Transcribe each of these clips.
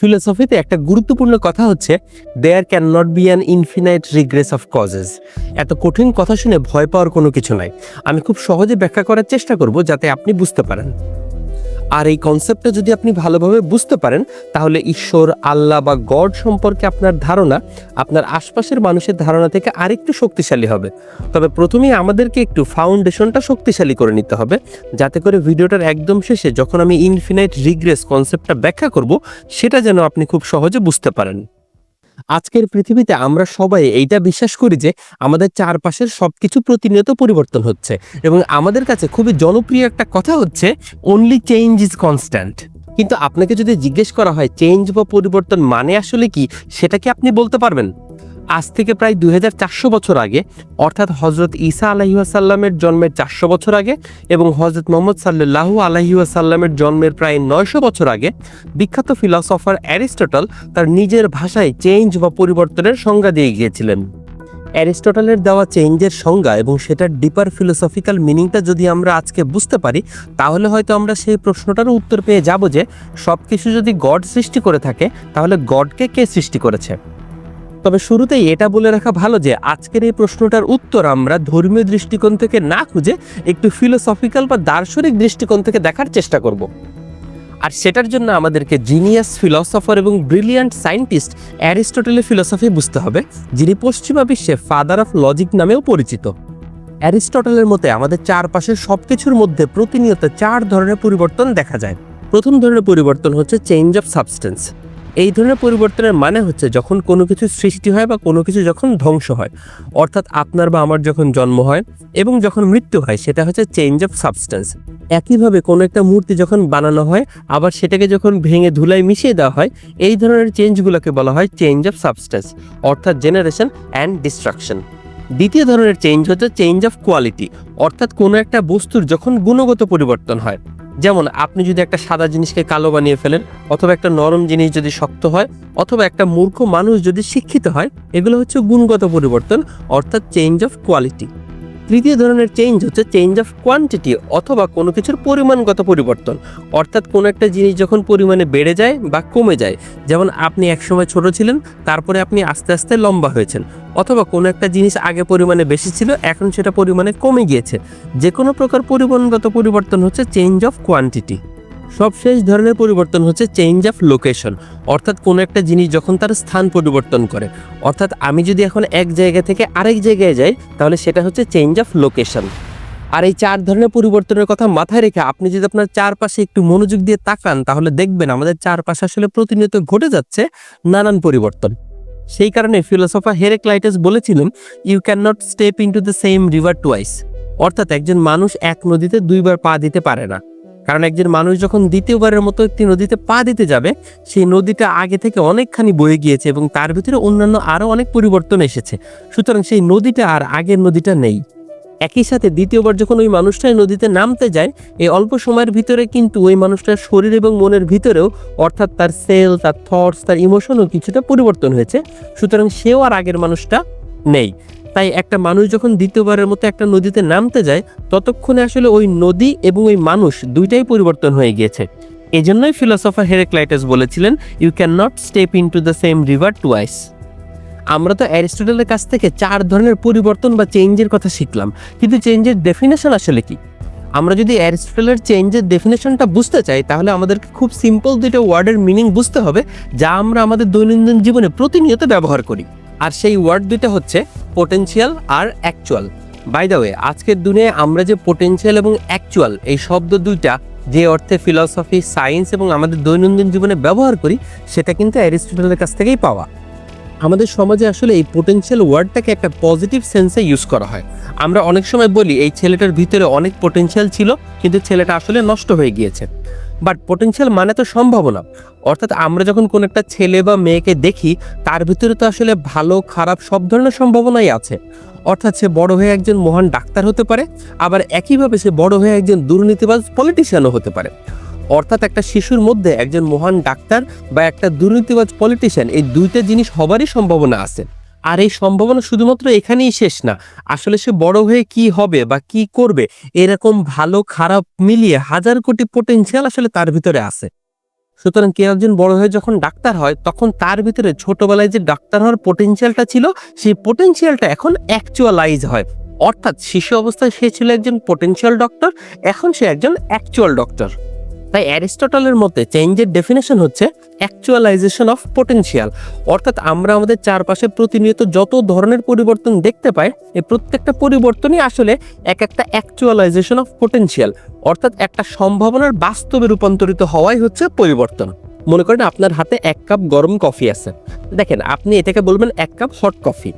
ফিলোসফিতে একটা গুরুত্বপূর্ণ কথা হচ্ছে there can not be an infinite regress of causes এত কঠিন কথা শুনে ভয় পাওয়ার কোনো কিছু নাই। আমি খুব সহজে ব্যাখ্যা করার চেষ্টা করব যাতে আপনি বুঝতে পারেন। আর এই কনসেপ্টটা যদি আপনি ভালোভাবে বুঝতে পারেন, তাহলে ঈশ্বর, আল্লাহ বা গড সম্পর্কে আপনার ধারণা আপনার আশপাশের মানুষের ধারণা থেকে আরেকটু শক্তিশালী হবে। তবে প্রথমেই আমাদেরকে একটু ফাউন্ডেশনটা শক্তিশালী করে নিতে হবে, যাতে করে ভিডিওটার একদম শেষে যখন আমি ইনফিনাইট রিগ্রেস কনসেপ্টটা ব্যাখ্যা করব, সেটা যেন আপনি খুব সহজে বুঝতে পারেন। আজকের পৃথিবীতে আমরা সবাই এইটা বিশ্বাস করি যে আমাদের চারপাশের সব কিছু প্রতিনিয়ত পরিবর্তন হচ্ছে এবং আমাদের কাছে খুবই জনপ্রিয় একটা কথা হচ্ছে অনলি চেঞ্জ ইজ কনস্ট্যান্ট কিন্তু আপনাকে যদি জিজ্ঞেস করা হয় চেঞ্জ বা পরিবর্তন মানে আসলে কি? সেটা কি আপনি বলতে পারবেন? আজ থেকে প্রায় দুই হাজার চারশো বছর আগে, অর্থাৎ হজরত ঈসা আলাহিউসাল্লামের জন্মের চারশো বছর আগে এবং হজরত মোহাম্মদ সাল্লাহু আলাহিউসাল্লামের জন্মের প্রায় নয়শো বছর আগে, বিখ্যাত ফিলসফার অ্যারিস্টটল তার নিজের ভাষায় চেঞ্জ বা পরিবর্তনের সংজ্ঞা দিয়ে গিয়েছিলেন। অ্যারিস্টটলের দেওয়া চেঞ্জের সংজ্ঞা এবং সেটার ডিপার ফিলোসফিক্যাল মিনিংটা যদি আমরা আজকে বুঝতে পারি, তাহলে হয়তো আমরা সেই প্রশ্নটারও উত্তর পেয়ে যাব যে সব কিছু যদি গড সৃষ্টি করে থাকে, তাহলে গডকে কে সৃষ্টি করেছে? তবে শুরুতেই এটা বলে রাখা ভালো যে আজকের এই প্রশ্নটার উত্তর আমরা ধর্মীয় দৃষ্টিকোণ থেকে না খুঁজে একটু ফিলোসফিক্যাল বা দার্শনিক দৃষ্টিকোণ থেকে দেখার চেষ্টা করব। আর সেটার জন্য আমাদেরকে জিনিয়াস ফিলসফার এবং ব্রিলিয়ান্ট সায়েন্টিস্ট অ্যারিস্টটলের ফিলসফি বুঝতে হবে, যিনি পশ্চিমা বিশ্বে ফাদার অফ লজিক নামেও পরিচিত। অ্যারিস্টটলের মতে আমাদের চারপাশের সব কিছুর মধ্যে প্রতিনিয়ত চার ধরনের পরিবর্তন দেখা যায়। প্রথম ধরনের পরিবর্তন হচ্ছে চেঞ্জ অফ সাবস্টেন্স এই ধরনের পরিবর্তনের মানে হচ্ছে যখন কোনো কিছু সৃষ্টি হয় বা কোনো কিছু যখন ধ্বংস হয়, অর্থাৎ আপনার বা আমার যখন জন্ম হয় এবং যখন মৃত্যু হয়, সেটা হচ্ছে চেঞ্জ অফ সাবস্টেন্স একইভাবে কোনো একটা মূর্তি যখন বানানো হয়, আবার সেটাকে যখন ভেঙে ধুলায় মিশিয়ে দেওয়া হয়, এই ধরনের চেঞ্জগুলোকে বলা হয় চেঞ্জ অফ সাবস্টেন্স অর্থাৎ জেনারেশন অ্যান্ড ডিস্ট্রাকশন দ্বিতীয় ধরনের চেঞ্জ হচ্ছে চেঞ্জ অফ কোয়ালিটি অর্থাৎ কোনো একটা বস্তুর যখন গুণগত পরিবর্তন হয় যেমন আপনি যদি একটা সাদা জিনিসকে কালো বানিয়ে ফেলেন, অথবা একটা নরম জিনিস যদি শক্ত হয়, অথবা একটা মূর্খ মানুষ যদি শিক্ষিত হয়, এগুলো হচ্ছে গুণগত পরিবর্তন, অর্থাৎ চেঞ্জ অফ কোয়ালিটি তৃতীয় ধরনের চেঞ্জ হচ্ছে চেঞ্জ অফ কোয়ান্টিটি অথবা কোনো কিছুর পরিমাণগত পরিবর্তন। অর্থাৎ কোনো একটা জিনিস যখন পরিমাণে বেড়ে যায় বা কমে যায়, যেমন আপনি একসময় ছোট ছিলেন, তারপরে আপনি আস্তে আস্তে লম্বা হয়েছেন, অথবা কোনো একটা জিনিস আগে পরিমাণে বেশি ছিল, এখন সেটা পরিমাণে কমে গিয়েছে। যে কোনো প্রকার পরিমাণগত পরিবর্তন হচ্ছে চেঞ্জ অফ কোয়ান্টিটি সবশেষ ধরনের পরিবর্তন হচ্ছে চেঞ্জ অফ লোকেশন অর্থাৎ কোনো একটা জিনিস যখন তার স্থান পরিবর্তন করে। অর্থাৎ আমি যদি এখন এক জায়গা থেকে আরেক জায়গায় যাই, তাহলে সেটা হচ্ছে চেঞ্জ অফ লোকেশন আর এই চার ধরনের পরিবর্তনের কথা মাথায় রেখে আপনি যদি আপনার চারপাশে একটু মনোযোগ দিয়ে তাকান, তাহলে দেখবেন আমাদের চারপাশে আসলে প্রতিনিয়ত ঘটে যাচ্ছে নানান পরিবর্তন। সেই কারণে ফিলোসফার হেরেক্লাইটাস বলেছিলেন you can not step into the same river twice অর্থাৎ একজন মানুষ এক নদীতে দুইবার পা দিতে পারে না। কারণ একজন মানুষ যখন দ্বিতীয়বারের মতো একটি নদীতে পা দিতে যাবে, সেই নদীটা আগে থেকে অনেকখানি বয়ে গিয়েছে এবং তার ভিতরে অন্যান্য আরও অনেক পরিবর্তন এসেছে। সুতরাং সেই নদীটা আর আগের নদীটা নেই। একই সাথে দ্বিতীয়বার যখন ওই মানুষটা এই নদীতে নামতে যায় এই অল্প সময়ের ভিতরে কিন্তু ওই মানুষটার শরীর এবং মনের ভিতরেও অর্থাৎ তার সেল, তার থটস তার ইমোশনও কিছুটা পরিবর্তন হয়েছে। সুতরাং সেও আর আগের মানুষটা নেই। তাই একটা মানুষ যখন দ্বিতীয়বারের মতো একটা নদীতে নামতে যায়, ততক্ষণে আসলে ওই নদী এবং ওই মানুষ দুইটাই পরিবর্তন হয়ে গিয়েছে। এজন্যই ফিলোসফার হেরেক্লাইটাস বলেছিলেন you can not step into the same river twice আমরা তো অ্যারিস্টটলের কাছ থেকে চার ধরনের পরিবর্তন বা চেঞ্জের কথা শিখলাম, কিন্তু চেঞ্জের ডেফিনেশন আসলে কি? আমরা যদি অ্যারিস্টটলের চেঞ্জের ডেফিনেশনটা বুঝতে চাই, তাহলে আমাদেরকে খুব সিম্পল দুইটা ওয়ার্ডের মিনিং বুঝতে হবে, যা আমরা আমাদের দৈনন্দিন জীবনে প্রতিনিয়ত ব্যবহার করি। আর সেই ওয়ার্ড দুইটা হচ্ছে পোটেনশিয়াল আর অ্যাকচুয়াল বাই দ্য ওয়ে আজকের দুনিয়ায় আমরা যে পোটেনশিয়াল এবং অ্যাকচুয়াল এই শব্দ দুইটা যে অর্থে ফিলসফি সায়েন্স এবং আমাদের দৈনন্দিন জীবনে ব্যবহার করি, সেটা কিন্তু অ্যারিস্টটলের কাছ থেকেই পাওয়া। আমাদের সমাজে আসলে এই পোটেনশিয়াল ওয়ার্ডটাকে একটা পজিটিভ সেন্সে ইউজ করা হয়। আমরা অনেক সময় বলি, এই ছেলেটার ভিতরে অনেক পোটেনশিয়াল ছিল, কিন্তু ছেলেটা আসলে নষ্ট হয়ে গিয়েছে। বাট পোটেনশিয়াল মানে তো সম্ভাবনা অর্থাৎ আমরা যখন কোনো একটা ছেলে বা মেয়েকে দেখি, তার ভিতরে তো আসলে ভালো, খারাপ সব ধরনের সম্ভাবনাই আছে। অর্থাৎ সে বড় হয়ে একজন মহান ডাক্তার হতে পারে, আবার একইভাবে সে বড় হয়ে একজন দুর্নীতিবাজ পলিটিশিয়ানও হতে পারে। অর্থাৎ একটা শিশুর মধ্যে একজন মহান ডাক্তার বা একটা দুর্নীতিবাজ পলিটিশিয়ান এই দুইটা জিনিস হবারই সম্ভাবনা আছে। আর এই সম্ভাবনা শুধুমাত্র এখানেই শেষ না। আসলে সে বড় হয়ে কি হবে বা কি করবে, এরকম ভালো খারাপ মিলিয়ে হাজার কোটি পোটেনশিয়াল আসলে তার ভিতরে আছে। সুতরাং কেউ একজন বড় হয়ে যখন ডাক্তার হয়, তখন তার ভিতরে ছোটবেলায় যে ডাক্তার হওয়ার পোটেনশিয়ালটা ছিল, সেই পোটেনশিয়ালটা এখন অ্যাকচুয়ালাইজ হয়। অর্থাৎ শিশু অবস্থায় সে ছিল একজন পোটেনশিয়াল ডক্টর এখন সে একজন অ্যাকচুয়াল ডক্টর তাই অ্যারিস্টটলের মতে চেঞ্জের ডেফিনেশন হচ্ছে অ্যাকচুয়ালাইজেশন অফ পোটেনশিয়াল অর্থাৎ আমরা আমাদের চারপাশে প্রতিনিয়ত যত ধরনের পরিবর্তন দেখতে পাই, এই প্রত্যেকটা পরিবর্তনই আসলে এক একটা অ্যাকচুয়ালাইজেশন অফ পোটেনশিয়াল অর্থাৎ একটা সম্ভাবনার বাস্তবে রূপান্তরিত হওয়াই হচ্ছে পরিবর্তন। মনে করেন আপনার হাতে এক কাপ গরম কফি আছে। দেখেন, আপনি এটাকে বলবেন এক কাপ হট কফি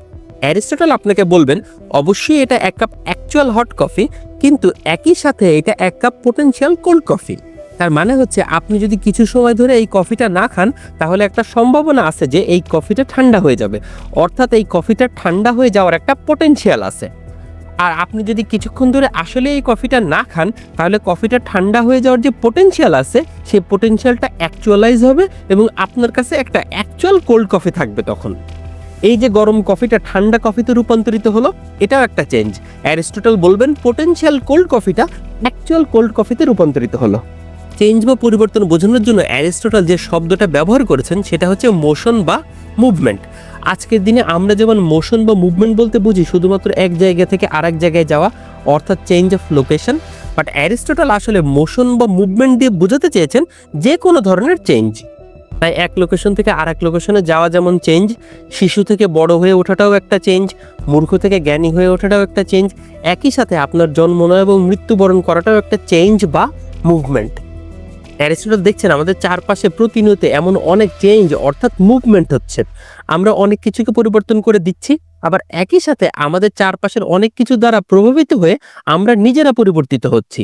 অ্যারিস্টটল আপনাকে বলবেন, অবশ্যই এটা এক কাপ অ্যাকচুয়াল হট কফি কিন্তু একই সাথে এটা এক কাপ পোটেনশিয়াল কোল্ড কফি তার মানে হচ্ছে আপনি যদি কিছু সময় ধরে এই কফিটা না খান, তাহলে একটা সম্ভাবনা আছে যে এই কফিটা ঠান্ডা হয়ে যাবে। অর্থাৎ এই কফিটা ঠান্ডা হয়ে যাওয়ার একটা পোটেনশিয়াল আছে। আর আপনি যদি কিছুক্ষণ ধরে আসলে এই কফিটা না খান, তাহলে কফিটা ঠান্ডা হয়ে যাওয়ার যে পোটেনশিয়াল আছে, সেই পোটেনশিয়ালটা অ্যাকচুয়ালাইজ হবে এবং আপনার কাছে একটা অ্যাকচুয়াল কোল্ড কফি থাকবে তখন। এই যে গরম কফিটা ঠান্ডা কফিতে রূপান্তরিত হলো, এটাও একটা চেঞ্জ অ্যারিস্টোটল বলবেন পোটেনশিয়াল কোল্ড কফিটা অ্যাকচুয়াল কোল্ড কফিতে রূপান্তরিত হলো। চেঞ্জ বা পরিবর্তন বোঝানোর জন্য অ্যারিস্টোটল যে শব্দটা ব্যবহার করেছেন, সেটা হচ্ছে মোশন বা মুভমেন্ট আজকের দিনে আমরা যেমন মোশন বা মুভমেন্ট বলতে বুঝি, শুধুমাত্র এক জায়গা থেকে আরেক জায়গায় যাওয়া, অর্থাৎ change of location but Aristotle আসলে মোশন বা মুভমেন্ট দিয়ে বোঝাতে চেয়েছেন যে কোনো ধরনের চেঞ্জ তাই এক লোকেশন থেকে আরেক লোকেশনে যাওয়া যেমন চেঞ্জ শিশু থেকে বড় হয়ে ওঠাটাও একটা চেঞ্জ মূর্খ থেকে জ্ঞানী হয়ে ওঠাটাও একটা চেঞ্জ একই সাথে আপনার জন্ম, নয় এবং মৃত্যুবরণ করাটাও একটা চেঞ্জ বা মুভমেন্ট অ্যারিস্টটল দেখছেন, আমাদের চারপাশে প্রতিনিয়ত এমন অনেক চেঞ্জ অর্থাৎ মুভমেন্ট হচ্ছে। আমরা অনেক কিছুকে পরিবর্তন করে দিচ্ছি, আবার একই সাথে আমাদের চারপাশের অনেক কিছু দ্বারা প্রভাবিত হয়ে আমরা নিজেরা পরিবর্তিত হচ্ছি।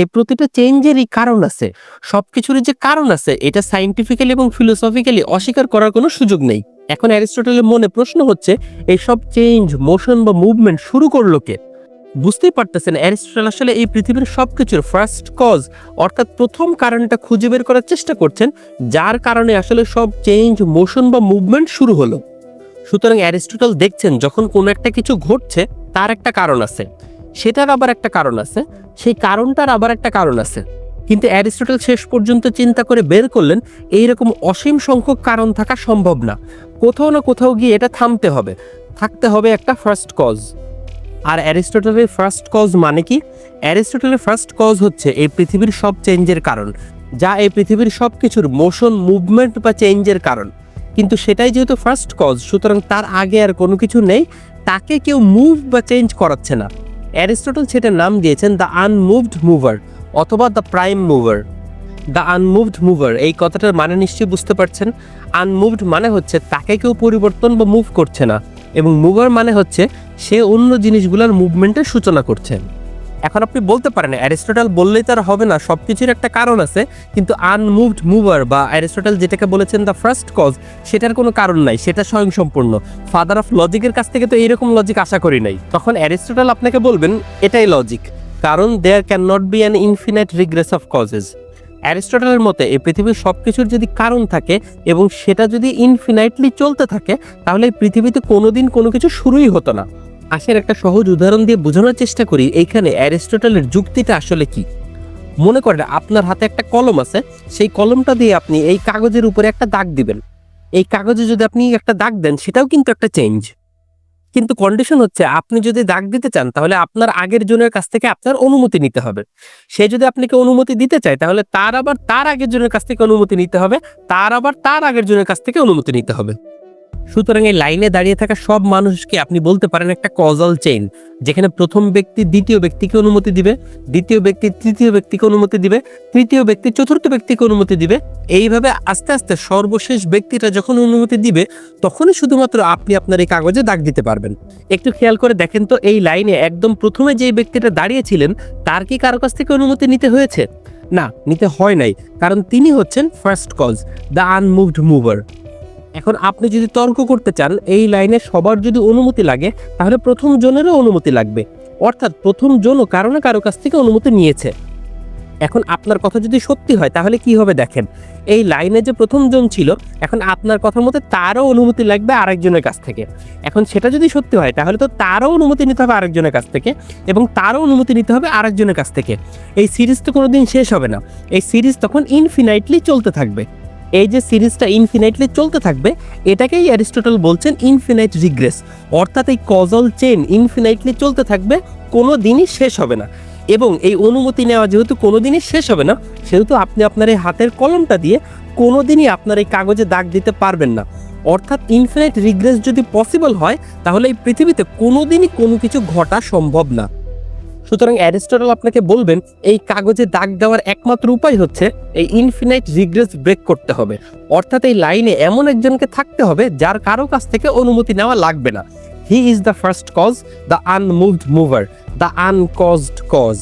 এই প্রতিটা চেঞ্জেরই কারণ আছে। সব কিছুরই যে কারণ আছে, এটা সাইন্টিফিক্যালি এবং ফিলোসফিক্যালি অস্বীকার করার কোনো সুযোগ নেই। এখন অ্যারিস্টটলের মনে প্রশ্ন হচ্ছে এই সব চেঞ্জ মোশন বা মুভমেন্ট শুরু করল কে? বুঝতেই পারতেছেন, অ্যারিস্টটল আসলে এই পৃথিবীর সবকিছুর ফার্স্ট কজ অর্থাৎ প্রথম কারণটা খুঁজে বের করার চেষ্টা করছেন, যার কারণে আসলে সব চেঞ্জ মোশন বা মুভমেন্ট শুরু হলো। সুতরাং অ্যারিস্টটল দেখছেন, যখন কোনো একটা কিছু ঘটছে, তার একটা কারণ আছে। সেটার আবার একটা কারণ আছে, সেই কারণটার আবার একটা কারণ আছে। কিন্তু অ্যারিস্টটল শেষ পর্যন্ত চিন্তা করে বের করলেন, এইরকম অসীম সংখ্যক কারণ থাকা সম্ভব না। কোথাও না কোথাও গিয়ে এটা থামতে হবে। থাকতে হবে একটা ফার্স্ট কজ আর অ্যারিস্টটলের ফার্স্ট কজ মানে কি? অ্যারিস্টটলের ফার্স্ট কজ হচ্ছে এই পৃথিবীর সব চেঞ্জের কারণ, যা এই পৃথিবীর সব কিছুর মোশন মুভমেন্ট বা চেঞ্জের কারণ। কিন্তু সেটাই যেহেতু ফার্স্ট কজ সুতরাং তার আগে আর কোনো কিছু নেই, তাকে কেউ মুভ বা চেঞ্জ করাচ্ছে না। অ্যারিস্টটল সেটার নাম দিয়েছেন দ্য আনমুভড মুভার অথবা the prime mover the unmoved mover এই কথাটার মানে নিশ্চয়ই বুঝতে পারছেন। আনমুভড মানে হচ্ছে তাকে কেউ পরিবর্তন বা মুভ করছে না। এবং মুভার মানে হচ্ছে সে অন্য জিনিসগুলোর মুভমেন্টের সূচনা করছে। এখন আপনি বলতে পারেন, অ্যারিস্টটল বললেই তার হবে না সব কিছুর একটা কারণ আছে, কিন্তু আনমুভড মুভার বা অ্যারিস্টটল যেটাকে বলেছেন দ্য ফার্স্ট কজ সেটার কোনো কারণ নাই, সেটা স্বয়ংসম্পূর্ণ। ফাদার অফ লজিকের কাছ থেকে তো এইরকম লজিক আশা করি নাই। তখন অ্যারিস্টটল আপনাকে বলবেন, এটাই লজিক কারণ there can not be an infinite regress of causes অ্যারিস্টটলের মতে, এই পৃথিবীর সব কিছুর যদি কারণ থাকে এবং সেটা যদি ইনফিনাইটলি চলতে থাকে, তাহলে এই পৃথিবীতে কোনোদিন কোনো কিছু শুরুই হতো না। আসের একটা সহজ উদাহরণ দিয়ে বোঝানোর চেষ্টা করি, এইখানে অ্যারিস্টটলের যুক্তিটা আসলে কি? মনে করেন আপনার হাতে একটা কলম আছে, সেই কলমটা দিয়ে আপনি এই কাগজের উপরে একটা দাগ দিবেন। এই কাগজে যদি আপনি একটা দাগ দেন, সেটাও কিন্তু একটা চেঞ্জ কিন্তু কন্ডিশন হচ্ছে আপনি যদি দাগ দিতে চান, তাহলে আপনার আগের জনের কাছ থেকে আপনার অনুমতি নিতে হবে। সে যদি আপনাকে অনুমতি দিতে চায়, তাহলে তার আবার তার আগের জনের কাছ থেকে অনুমতি নিতে হবে, তার আবার তার আগের জনের কাছ থেকে অনুমতি নিতে হবে। সুতরাং এই লাইনে দাঁড়িয়ে থাকা সব মানুষকে আপনি বলতে পারেন একটা কজাল চেইন যেখানে প্রথম ব্যক্তি দ্বিতীয় ব্যক্তিকে অনুমতি দিবে, দ্বিতীয় ব্যক্তি তৃতীয় ব্যক্তিকে অনুমতি দিবে, তৃতীয় ব্যক্তি চতুর্থ ব্যক্তিকে অনুমতি দিবে। এইভাবে আস্তে আস্তে সর্বশেষ ব্যক্তিটা যখন অনুমতি দিবে, তখনই শুধুমাত্র আপনি আপনার এই কাগজে দাগ দিতে পারবেন। একটু খেয়াল করে দেখেন তো, এই লাইনে একদম প্রথমে যে ব্যক্তিটা দাঁড়িয়েছিলেন, তার কি কারও কাছ থেকে অনুমতি নিতে হয়েছে? না, নিতে হয় নাই, কারণ তিনি হচ্ছেন first cause the unmoved mover এখন আপনি যদি তর্ক করতে চান, এই লাইনে সবার যদি অনুমতি লাগে, তাহলে প্রথম জনেরও অনুমতি লাগবে। অর্থাৎ প্রথম জনও কারও না কারও কাছ থেকে অনুমতি নিয়েছে। এখন আপনার কথা যদি সত্যি হয়, তাহলে কি হবে দেখেন? এই লাইনে যে প্রথম জন ছিল, এখন আপনার কথার মতে তারও অনুমতি লাগবে আরেকজনের কাছ থেকে। এখন সেটা যদি সত্যি হয়, তাহলে তো তারও অনুমতি নিতে হবে আরেকজনের কাছ থেকে এবং তারও অনুমতি নিতে হবে আরেকজনের কাছ থেকে। এই সিরিজ তো কোনোদিন শেষ হবে না। এই সিরিজ তখন ইনফিনাইটলি চলতে থাকবে। এই যে সিরিজটা ইনফিনাইটলি চলতে থাকবে, এটাকেই অ্যারিস্টোটল বলছেন ইনফিনাইট রিগ্রেস অর্থাৎ এই কজল চেন ইনফিনাইটলি চলতে থাকবে কোনো দিনই শেষ হবে না। এবং এই অনুমতি নেওয়া যেহেতু কোনো দিনই শেষ হবে না, সেহেতু আপনি আপনার এই হাতের কলমটা দিয়ে কোনো দিনই আপনার এই কাগজে দাগ দিতে পারবেন না। অর্থাৎ ইনফিনাইট রিগ্রেস যদি পসিবল হয়, তাহলে এই পৃথিবীতে কোনো দিনই কোনো কিছু ঘটা সম্ভব না। সুতরাং অ্যারিস্টটল আপনাকে বলবেন, এই কাগজে দাগ দেওয়ার একমাত্র উপায় হচ্ছে এই ইনফিনাইট রিগ্রেস ব্রেক করতে হবে। অর্থাৎ এই লাইনে এমন একজনকে থাকতে হবে যার কারও কাছ থেকে অনুমতি নেওয়া লাগবে না। He is the first cause the unmoved mover the uncaused cause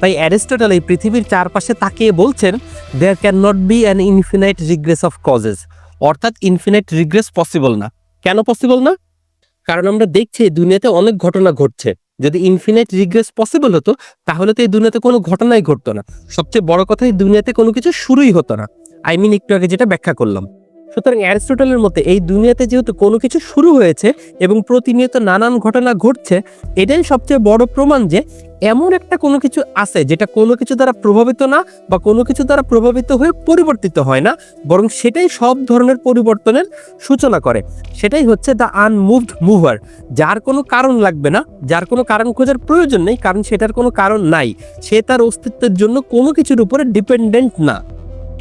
তাই অ্যারিস্টটল এই পৃথিবীর চারপাশে তাকিয়ে বলছেন there can not be an infinite regress of causes অর্থাৎ ইনফিনাইট রিগ্রেস পসিবল না। কেন পসিবল না? কারণ আমরা দেখছি দুনিয়াতে অনেক ঘটনা ঘটছে। যদি ইনফিনাইট রিগ্রেস পসিবল হতো, তাহলে তো এই দুনিয়াতে কোনো ঘটনাই ঘটতো না। সবচেয়ে বড় কথা, এই দুনিয়াতে কোনো কিছু শুরুই হতো না। আই মিন একটু আগে যেটা ব্যাখ্যা করলাম। সুতরাং অ্যারিস্টটলের মতে, এই দুনিয়াতে যেহেতু কোনো কিছু শুরু হয়েছে এবং প্রতিনিয়ত নানান ঘটনা ঘটছে, এটাই সবচেয়ে বড় প্রমাণ যে এমন একটা কোনো কিছু আছে যেটা কোনো কিছু দ্বারা প্রভাবিত না বা কোনো কিছু দ্বারা প্রভাবিত হয়ে পরিবর্তিত হয় না, বরং সেটাই সব ধরনের পরিবর্তনের সূচনা করে। সেটাই হচ্ছে দ্য আনমুভড মুভার যার কোনো কারণ লাগবে না, যার কোনো কারণ খোঁজার প্রয়োজন নেই, কারণ সেটার কোনো কারণ নাই। সে তার অস্তিত্বের জন্য কোনো কিছুর উপরে ডিপেন্ডেন্ট না।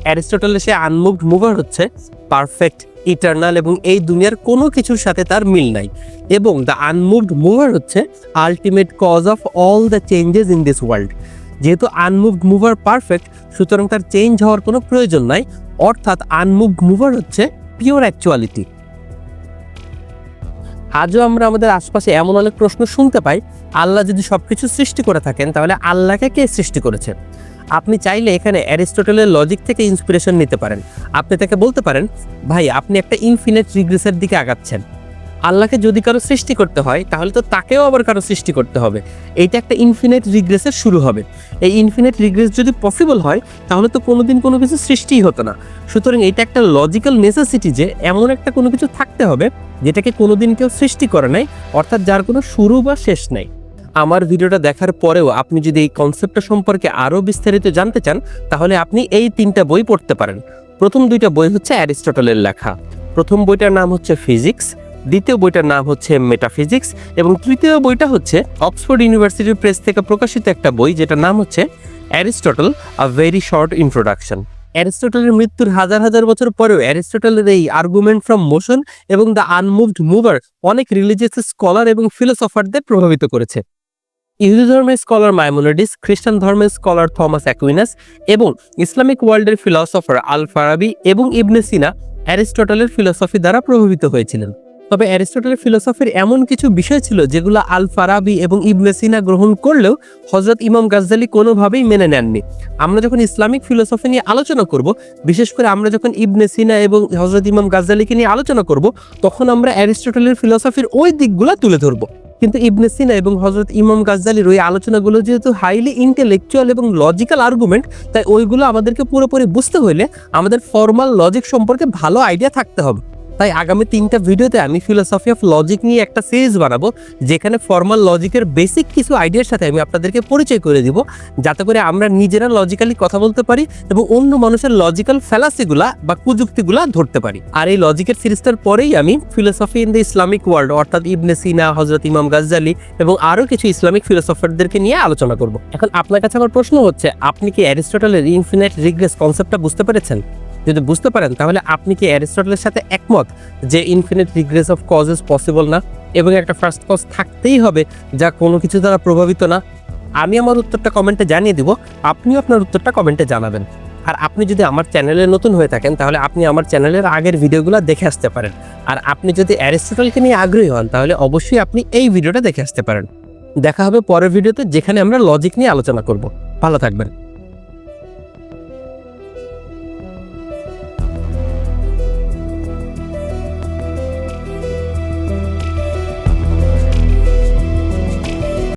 অ্যারিস্টটলের সে আনমুভড মুভার হচ্ছে পারফেক্ট ইটার্নাল এবং এই দুনিয়ার কোনো কিছুর সাথে তার মিল নাই। এবং দ্য আনমুভড মুভার হচ্ছে ultimate cause of all the changes in this world যেহেতু আনমুভড মুভার পারফেক্ট সুতরাং তার চেঞ্জ হওয়ার কোনো প্রয়োজন নাই, অর্থাৎ আনমুভড মুভার হচ্ছে পিওর অ্যাকচুয়ালিটি আজও আমরা আমাদের আশপাশে এমন অনেক প্রশ্ন শুনতে পাই, আল্লাহ যদি সবকিছু সৃষ্টি করে থাকেন, তাহলে আল্লাহকে কে সৃষ্টি করেছে? আপনি চাইলে এখানে অ্যারিস্টটলের লজিক থেকে ইন্সপিরেশন নিতে পারেন। আপনি তাকে বলতে পারেন, ভাই, আপনি একটা ইনফিনিট রিগ্রেসের দিকে আগাচ্ছেন। আল্লাহকে যদি কারও সৃষ্টি করতে হয়, তাহলে তো তাকেও আবার কারও সৃষ্টি করতে হবে। এইটা একটা ইনফিনিট রিগ্রেসের শুরু হবে। এই ইনফিনিট রিগ্রেস যদি পসিবল হয়, তাহলে তো কোনোদিন কোনো কিছু সৃষ্টিই হতো না। সুতরাং এটা একটা লজিক্যাল নেসেসিটি যে এমন একটা কোনো কিছু থাকতে হবে, যেটাকে কোনোদিন কেউ সৃষ্টি করে নাই, অর্থাৎ যার কোনো শুরু বা শেষ নাই। আমার ভিডিওটা দেখার পরেও আপনি যদি এই কনসেপ্টটা সম্পর্কে আরও বিস্তারিত জানতে চান, তাহলে আপনি এই তিনটা বই পড়তে পারেন। প্রথম দুইটা বই হচ্ছে অ্যারিস্টটলের লেখা। প্রথম বইটার নাম হচ্ছে ফিজিক্স, দ্বিতীয় বইটার নাম হচ্ছে মেটাফিজিক্স, এবং তৃতীয় বইটা হচ্ছে অক্সফোর্ড ইউনিভার্সিটির প্রেস থেকে প্রকাশিত একটা বই, যেটার নাম হচ্ছে Aristotle, a very short introduction. অ্যারিস্টটলের মৃত্যুর হাজার হাজার বছর পরেও অ্যারিস্টটলের এই আর্গুমেন্ট ফ্রম মোশন এবং দ্য আনমুভড মুভার অনেক রিলিজিয়াস স্কলার এবং ফিলোসফারদের প্রভাবিত করেছে। ইহুদি ধর্মের স্কলার মাইমোনাডিস খ্রিস্টান ধর্মের স্কলার থমাস অ্যাকুইনাস এবং ইসলামিক ওয়ার্ল্ডের ফিলসফার আল ফারাবি এবং ইবনে সিনা অ্যারিস্টটলের ফিলসফি দ্বারা প্রভাবিত হয়েছিলেন। তবে অ্যারিস্টটলের ফিলসফির এমন কিছু বিষয় ছিল যেগুলো আল ফারাবি এবং ইবনে সিনা গ্রহণ করলেও হজরত ইমাম গাজ্জালি কোনোভাবেই মেনে নেননি। আমরা যখন ইসলামিক ফিলোসফি নিয়ে আলোচনা করব, বিশেষ করে আমরা যখন ইবনে সিনা এবং হজরত ইমাম গাজ্জালিকে নিয়ে আলোচনা করব, তখন আমরা অ্যারিস্টটলের ফিলসফির ওই দিকগুলো তুলে ধরবো। কিন্তু ইবনে সিনা এবং হজরত ইমাম গাজ্জালির ওই আলোচনাগুলো যেহেতু হাইলি ইন্টেলেকচুয়াল এবং লজিক্যাল আর্গুমেন্ট তাই ওইগুলো আমাদেরকে পুরোপুরি বুঝতে হলে আমাদের ফর্মাল লজিক সম্পর্কে ভালো আইডিয়া থাকতে হবে। তাই আগামী তিনটা ভিডিওতে আমি ফিলোসফি অফ লজিক নিয়ে একটা সিরিজ বানাবো, যেখানে ফর্মাল লজিকের বেসিক কিছু আইডিয়ার সাথে আমি আপনাদেরকে পরিচয় করে দিব, যাতে করে আমরা নিজেরা লজিক্যালি কথা বলতে পারি এবং অন্য মানুষের লজিক্যাল ফ্যালাসিগুলা বা কুযুক্তিগুলা ধরতে পারি। আর এই লজিকের সিরিজটার পরেই আমি philosophy in the Islamic world অর্থাৎ ইবনে সিনা হজরত ইমাম গাজ্জালি এবং আরও কিছু ইসলামিক ফিলোসফারদেরকে নিয়ে আলোচনা করব। এখন আপনার কাছে আমার প্রশ্ন হচ্ছে, আপনি কি অ্যারিস্টটলের ইনফিনিট রিগ্রেস কনসেপ্টটা বুঝতে পেরেছেন? যদি বুঝতে পারেন, তাহলে আপনি কি অ্যারিস্টটলের সাথে একমত যে infinite regress of causes possible না? এবং একটা ফার্স্ট কজ থাকতেই হবে, যা কোনো কিছু দ্বারা প্রভাবিত না? আমি আমার উত্তরটা কমেন্টে জানিয়ে দিব, আপনিও আপনার উত্তরটা কমেন্টে জানাবেন। আর আপনি যদি আমার চ্যানেলে নতুন হয়ে থাকেন, তাহলে আপনি আমার চ্যানেলের আগের ভিডিওগুলো দেখে আসতে পারেন। আর আপনি যদি অ্যারিস্টটলকে নিয়ে আগ্রহী হন, তাহলে অবশ্যই আপনি এই ভিডিওটা দেখে আসতে পারেন। দেখা হবে পরের ভিডিওতে যেখানে আমরা লজিক নিয়ে আলোচনা করব। ভালো থাকবেন।